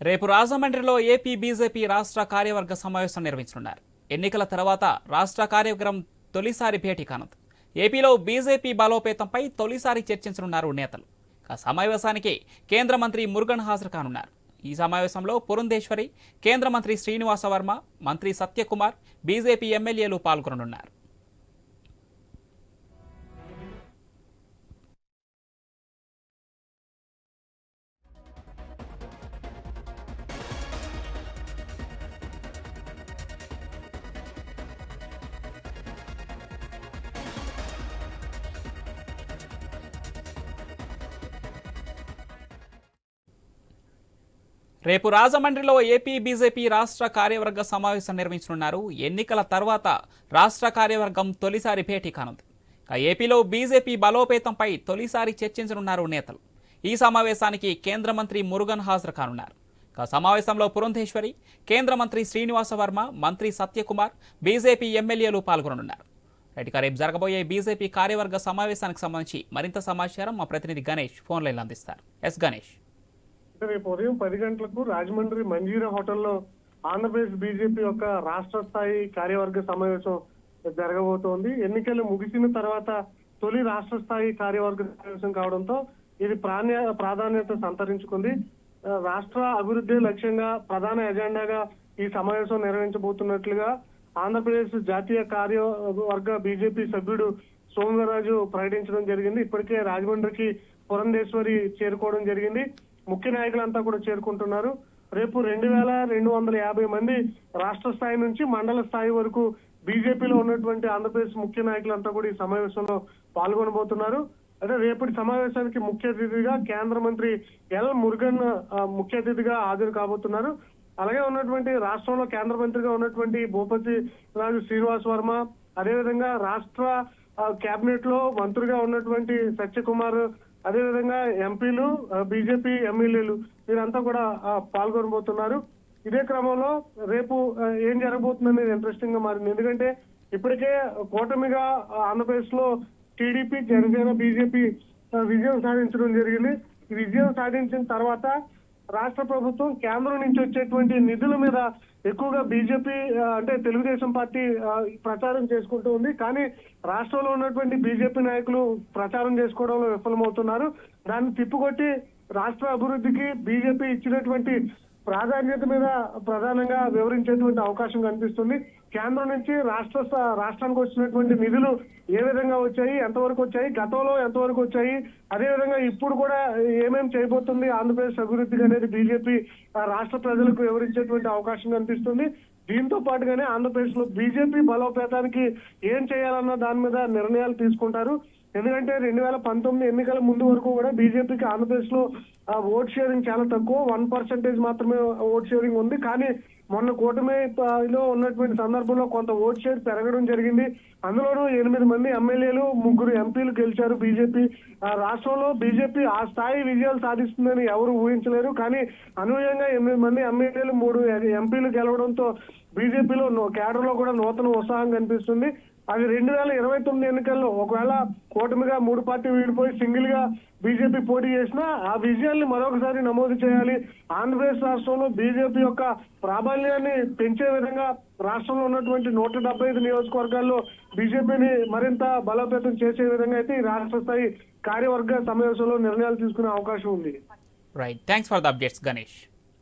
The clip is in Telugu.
రేపు రాజమండ్రిలో ఏపీ బీజేపీ రాష్ట్ర కార్యవర్గ సమావేశం నిర్వహించనున్నారు. ఎన్నికల తర్వాత రాష్ట్ర కార్యక్రమం తొలిసారి భేటీ కానుంది. ఏపీలో బీజేపీ బలోపేతంపై తొలిసారి చర్చించనున్నారు నేతలు. ఆ సమావేశానికి కేంద్ర మంత్రి మురుగన్ హాజరు కానున్నారు. ఈ సమావేశంలో పురంధేశ్వరి కేంద్ర మంత్రి శ్రీనివాస వర్మ మంత్రి సత్యకుమార్ బీజేపీ ఎమ్మెల్యేలు పాల్గొననున్నారు. రేపు రాజమండ్రిలో ఏపీ బీజేపీ రాష్ట్ర కార్యవర్గ సమావేశం నిర్వహించనున్నారు. ఎన్నికల తర్వాత రాష్ట్ర కార్యవర్గం తొలిసారి భేటీ కానుంది. ఏపీలో బీజేపీ బలోపేతంపై తొలిసారి చర్చించనున్నారు నేతలు. ఈ సమావేశానికి కేంద్ర మంత్రి మురుగన్ హాజరు కానున్నారు. సమావేశంలో పురంధేశ్వరి కేంద్ర మంత్రి శ్రీనివాస వర్మ మంత్రి సత్యకుమార్ బీజేపీ ఎమ్మెల్యేలు పాల్గొననున్నారు. రైట్ రేపు జరగబోయే బీజేపీ కార్యవర్గ సమావేశానికి సంబంధించి మరింత సమాచారం మా ప్రతినిధి గణేష్ ఫోన్లైన్లు అందిస్తారు. ఎస్ గణేష్. రేపు ఉదయం పది గంటలకు రాజమండ్రి మంజీరా హోటల్లో ఆంధ్రప్రదేశ్ బీజేపీ యొక్క రాష్ట్ర స్థాయి కార్యవర్గ సమావేశం జరగబోతోంది. ఎన్నికలు ముగిసిన తర్వాత తొలి రాష్ట్ర స్థాయి కార్యవర్గ సమావేశం కావడంతో ఇది ప్రాణ్య ప్రాధాన్యత సంతరించుకుంది. రాష్ట్ర అభివృద్ధి లక్ష్యంగా ప్రధాన ఎజెండాగా ఈ సమావేశం నిర్వహించబోతున్నట్లుగా ఆంధ్రప్రదేశ్ జాతీయ కార్యవర్గ బీజేపీ సభ్యుడు సోమవీరరాజు ప్రకటించడం జరిగింది. ఇప్పటికే రాజమండ్రికి పురంధేశ్వరి చేరుకోవడం జరిగింది. ముఖ్య నాయకులంతా కూడా చేరుకుంటున్నారు. రేపు రెండు వేల రెండు వందల యాభై మంది రాష్ట్ర స్థాయి నుంచి మండల స్థాయి వరకు బీజేపీలో ఉన్నటువంటి ఆంధ్రప్రదేశ్ ముఖ్య నాయకులంతా కూడా ఈ సమావేశంలో పాల్గొనబోతున్నారు. అయితే రేపటి సమావేశానికి ముఖ్య అతిథిగా కేంద్ర మంత్రి ఎల్ మురుగన్ ముఖ్య అతిథిగా హాజరు కాబోతున్నారు. అలాగే ఉన్నటువంటి రాష్ట్రంలో కేంద్ర మంత్రిగా ఉన్నటువంటి భూపతి రాజు శ్రీనివాస్ వర్మ అదేవిధంగా రాష్ట్ర కేబినెట్లో మంత్రిగా ఉన్నటువంటి సత్యకుమార్ అదేవిధంగా ఎంపీలు బీజేపీ ఎమ్మెల్యేలు వీరంతా కూడా పాల్గొనబోతున్నారు. ఇదే క్రమంలో రేపు ఏం ఏం జరగబోతుందనేది ఇంట్రెస్టింగ్గా మారింది. ఎందుకంటే ఇప్పటికే కూటమిగా ఆంధ్రప్రదేశ్లో టీడీపీ జనసేన బీజేపీ విజయం సాధించడం జరిగింది. ఈ విజయం సాధించిన తర్వాత రాష్ట్ర ప్రభుత్వం కేంద్రం నుంచి వచ్చేటువంటి నిధుల మీద ఎక్కువగా బీజేపీ అంటే తెలుగుదేశం పార్టీ ప్రచారం చేసుకుంటూ ఉంది. కానీ రాష్ట్రంలో ఉన్నటువంటి బీజేపీ నాయకులు ప్రచారం చేసుకోవడంలో విఫలమవుతున్నారు. దాన్ని తిప్పుకొట్టి రాష్ట్ర అభివృద్ధికి బీజేపీ ఇచ్చినటువంటి ప్రాధాన్యత మీద ప్రధానంగా వివరించేటువంటి అవకాశం కనిపిస్తుంది. కేంద్రం నుంచి రాష్ట్ర రాష్ట్రానికి వచ్చినటువంటి నిధులు ఏ విధంగా వచ్చాయి ఎంతవరకు వచ్చాయి గతంలో ఎంతవరకు వచ్చాయి అదే విధంగా ఇప్పుడు కూడా ఏమేం చేయబోతుంది ఆంధ్రప్రదేశ్ అభివృద్ధికి అనేది బీజేపీ రాష్ట్ర ప్రజలకు వివరించేటువంటి అవకాశం కనిపిస్తుంది. దీంతో పాటుగానే ఆంధ్రప్రదేశ్లో బీజేపీ బలోపేతానికి ఏం చేయాలన్న దాని మీద నిర్ణయాలు తీసుకుంటారు. ఎందుకంటే రెండు వేల పంతొమ్మిది ఎన్నికల ముందు వరకు కూడా బీజేపీకి ఆంధ్రప్రదేశ్లో ఓట్ షేరింగ్ చాలా తక్కువ. వన్ పర్సెంటేజ్ మాత్రమే ఓట్ షేరింగ్ ఉంది. కానీ మొన్న కూటమిలో ఉన్నటువంటి సందర్భంలో కొంత ఓట్ షేర్ పెరగడం జరిగింది. అందులోనూ ఎనిమిది మంది ఎమ్మెల్యేలు ముగ్గురు ఎంపీలు గెలిచారు బీజేపీ. ఆ, రాష్ట్రంలో బీజేపీ ఆ స్థాయి విజయాలు సాధిస్తుందని ఎవరు ఊహించలేరు. కానీ అనూహ్యంగా ఎనిమిది మంది ఎమ్మెల్యేలు మూడు ఎంపీలు గెలవడంతో బీజేపీలో కేడర్లో కూడా నూతన ఉత్సాహం కనిపిస్తుంది. అది రెండు వేల ఇరవై తొమ్మిది ఎన్నికల్లో ఒకవేళ కూటమిగా మూడు పార్టీ వీడిపోయి సింగిల్గా బీజేపీ పోటీ చేసినా ఆ విజయాల్ని మరొకసారి నమోదు చేయాలి. ఆంధ్రప్రదేశ్ రాష్ట్రంలో బీజేపీ యొక్క ప్రాబల్యాన్ని పెంచే విధంగా రాష్ట్రంలో ఉన్నటువంటి నూట డెబ్బై ఐదు నియోజకవర్గాల్లో బీజేపీని మరింత బలోపేతం చేసే విధంగా అయితే ఈ రాష్ట్ర స్థాయి కార్యవర్గ సమావేశంలో నిర్ణయాలు తీసుకునే అవకాశం ఉంది. Right thanks for the updates Ganesh